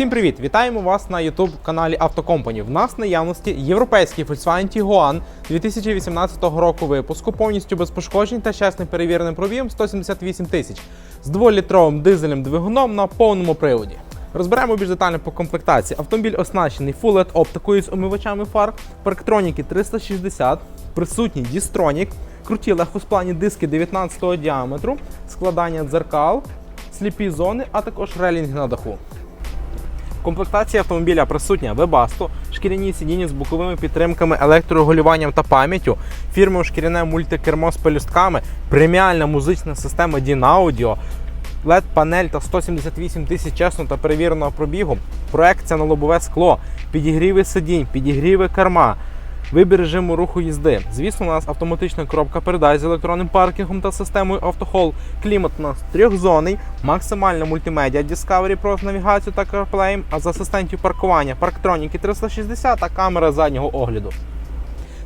Всім привіт! Вітаємо вас на YouTube каналі Автокомпані. В нас наявності європейський Volkswagen Tiguan 2018 року випуску, повністю без пошкоджень та чесним перевіреним пробігом 178 тисяч з 2-літровим дизельним двигуном на повному приводі. Розберемо більш детально по комплектації. Автомобіль оснащений Full LED оптикою з омивачами фар, парктроніки 360, присутній дістронік, круті легкосплавні диски 19 діаметру, складання дзеркал, сліпі зони, а також релінг на даху. В комплектації автомобіля присутня. Webasto, шкіряні сидіння з боковими підтримками, електрорегулюванням та пам'яттю, фірмове шкіряне мультикермо з пелюстками, преміальна музична система DynAudio, LED-панель та 178 тисяч чесно та перевіреного пробігу, проекція на лобове скло, підігріви сидінь, підігріви керма, Вибір режиму руху їзди. Звісно, у нас автоматична коробка передач з електронним паркінгом та системою автохол. Клімат у нас трьохзонний, максимальна мультимедіа Discovery Pro з навігацією та CarPlay, а з асистентів паркування парктроніки 360 та камера заднього огляду.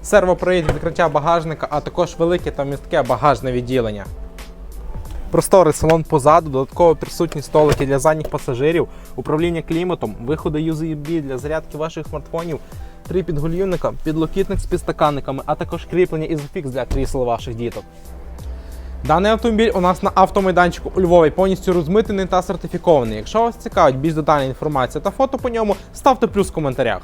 Сервопривід відкриття багажника, а також велике та містке багажне відділення. Просторий салон позаду, додатково присутні столики для задніх пасажирів, управління кліматом, виходи USB для зарядки ваших смартфонів, три підголівника, підлокітник з підстаканниками, а також кріплення ізофікс для крісел ваших діток. Даний автомобіль у нас на автомайданчику у Львові повністю розмитений та сертифікований. Якщо вас цікавить більш детальна інформація та фото по ньому, ставте плюс в коментарях.